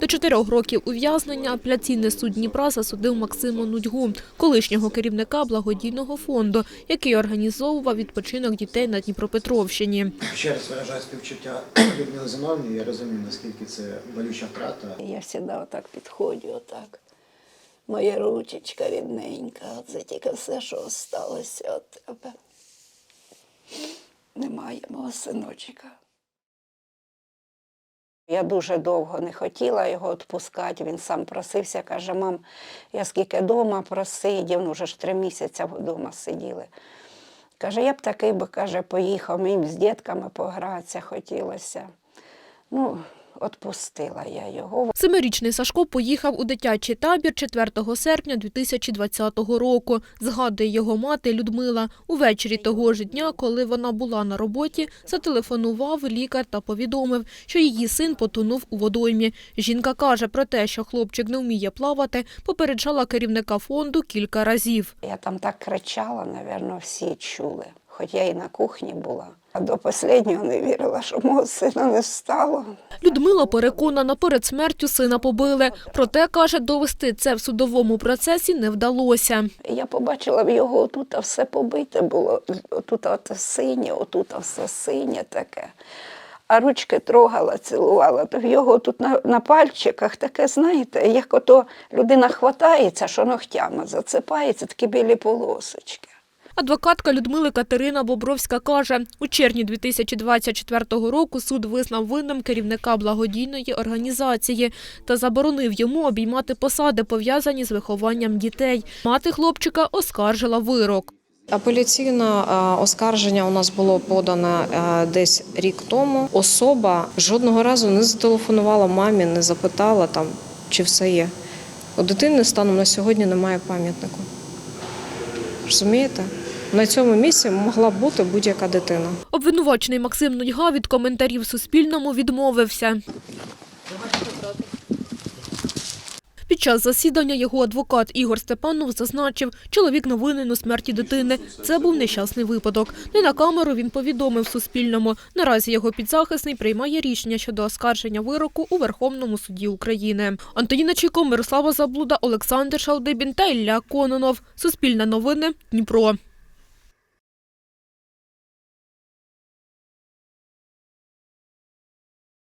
До чотирьох років ув'язнення апеляційний суд Дніпра засудив Максиму Нудьгу, колишнього керівника благодійного фонду, який організовував відпочинок дітей на Дніпропетровщині. Ще раз виражаю співчуття Людмилі Зиновні. Я розумію, наскільки це болюча втрата. Я завжди отак підходжу, отак. Моя ручечка рідненька, це тільки все, що залишилося від тебе. Немає мого синочка. Я дуже довго не хотіла його відпускати. Він сам просився, каже, мам, я скільки вдома просидів, ну вже ж три місяці вдома сиділи. Каже, я б такий би, каже, поїхав, мені з дітками погратися хотілося. Ну, відпустила я його. Семирічний Сашко поїхав у дитячий табір 4 серпня 2020 року. Згадує його мати Людмила. Увечері того ж дня, коли вона була на роботі, зателефонував лікар та повідомив, що її син потонув у водоймі. Жінка каже про те, що хлопчик не вміє плавати, попереджала керівника фонду кілька разів. Я там так кричала, напевно, всі чули. Хоч я і на кухні була. А до останнього не вірила, що мого сина не стало. Людмила переконана, перед смертю сина побили. Проте, каже, довести це в судовому процесі не вдалося. Я побачила в його отут все побите було. Отут синє, отут все синє таке. А ручки трогала, цілувала, то в його тут на, на пальчиках таке, знаєте, як ото людина хватається, що ногтями зацепається, такі білі полосочки. Адвокатка Людмили Катерина Бобровська каже, у червні 2024 року суд визнав винним керівника благодійної організації та заборонив йому обіймати посади, пов'язані з вихованням дітей. Мати хлопчика оскаржила вирок. Апеляційне е, оскарження у нас було подано е, десь рік тому. Особа жодного разу не зателефонувала мамі, не запитала там, чи все є. У дитини станом на сьогодні немає пам'ятнику. Розумієте? На цьому місці могла б бути будь-яка дитина. Обвинувачений Максим Нудьга від коментарів Суспільному відмовився. Під час засідання його адвокат Ігор Степанов зазначив, чоловік не винен у смерті дитини. Це був нещасний випадок. Не на камеру він повідомив Суспільному. Наразі його підзахисний приймає рішення щодо оскарження вироку у Верховному суді України. Антоніна Чайко, Мирослава Заблуда, Олександр Шалдибін та Ілля Кононов. Суспільне новини. Дніпро.